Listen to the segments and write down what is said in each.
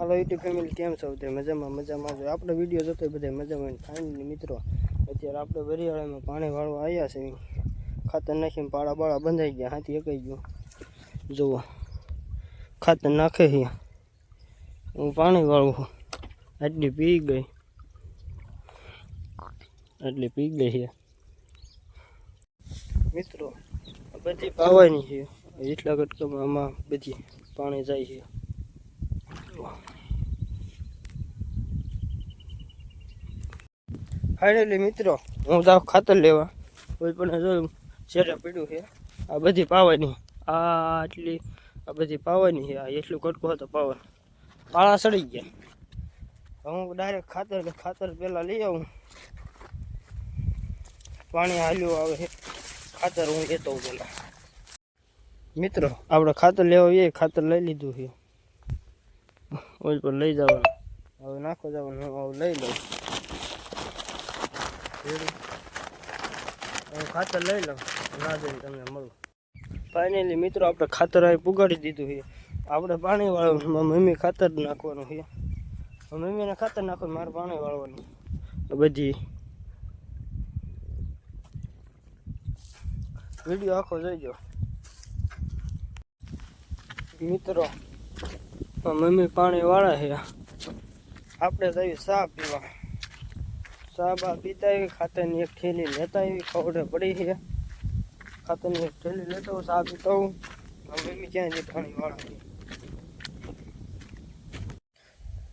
હાલો YouTube family કેમ છો તે મજામાં મજામાં જો આપણે વીડિયો જોતો બધા મજામાં. ફાઇનલી મિત્રો, અત્યારે આપણે વરિયાળામાં પાણી વાળવા આવ્યા છે. ખાતર નાખીને પાળા બાળા બંધાઈ ગયા, હાથી એકાઈ ગયું. જુઓ. ખાતર નાખે છે હું પાણી વાળું આટલી પી ગઈ. આટલી પી ગઈ છે. મિત્રો બધી પાવાની છે. એટલા કટકામાં આમાં બધી પાણી જાય છે. ફાઇનલી મિત્રો, હું જાઉં ખાતર લેવા. કોઈ પણ જોયું શેરે પડ્યું છે, આ બધી પાવાની. આ આટલી, આ બધી પાવાની છે, આ એટલું કટકો હતો પાવન. પાળા સડી ગયા. હું ડાયરેક્ટ ખાતર ખાતર પહેલાં લઈ આવું. પાણી હાલ્યું આવે ખાતર હું લેતો પહેલાં મિત્રો, આપણે ખાતર લેવા જઈએ ખાતર લઈ લીધું છે. ઓલ પર લઈ જવાનું. હવે નાખો જવાનું હું હવે લઈ લઉં. હું ખાતર લઈ લઉં, ના જઈને તમને મળું. ફાઇનલી મિત્રો, આપણે ખાતર આવી પુગાડી દીધું છે. આપણે પાણી વાળવાનું મમ્મી ખાતર નાખવાનું છે. મમ્મીને ખાતર નાખવાનું, મારે પાણી વાળવાનું. બધી વીડિયો આખો જોઈજો મિત્રો આ મમ્મી પાણી વાળા છે. આપણે જઈએ ચા પીવા. ચા બા પીતા આવી ખાતરની એક થેલી લેતા આવી ખવડે પડી છે. ખાતરની એક થેલી લેતો હું ચા પીતો હું મમ્મી ક્યાં જઈ પાણી વાળા?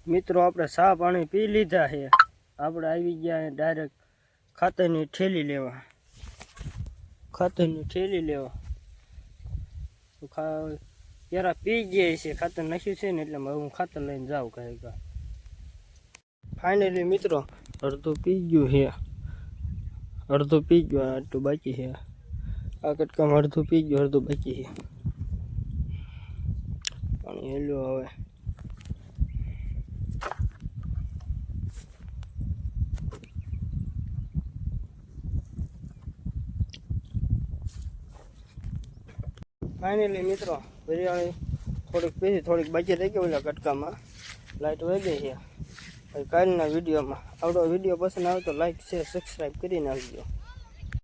મિત્રો, આપણે ચા પાણી પી લીધા છે. આપણે આવી ગયા ડાયરેક્ટ ખાતરની ઠેલી લેવા. ખાતરની ઠેલી લેવા. ખા યાર પી ગયા છે ખાતર નાખ્યું છે ને એટલે હું ખાતર લઈને જાઉં કહે ફાઇનલી મિત્રો અડધું પી ગયું છે અડધું પી ગયું આટલું બાકી છે આ કટકામાં અડધું પી ગયું અડધું બાકી છે પાણી હેલ્યું હવે ફાઇનલી મિત્રો બિરયાણી થોડીક પીસી થોડીક બાકી રહી ગઈ ઓલા કટકામાં. લાઇટ વહી ગઈ છે. કાલના વિડીયોમાં. આવડો વીડિયો પસંદ આવે તો લાઇક શેર સબસ્ક્રાઈબ કરી નાખજો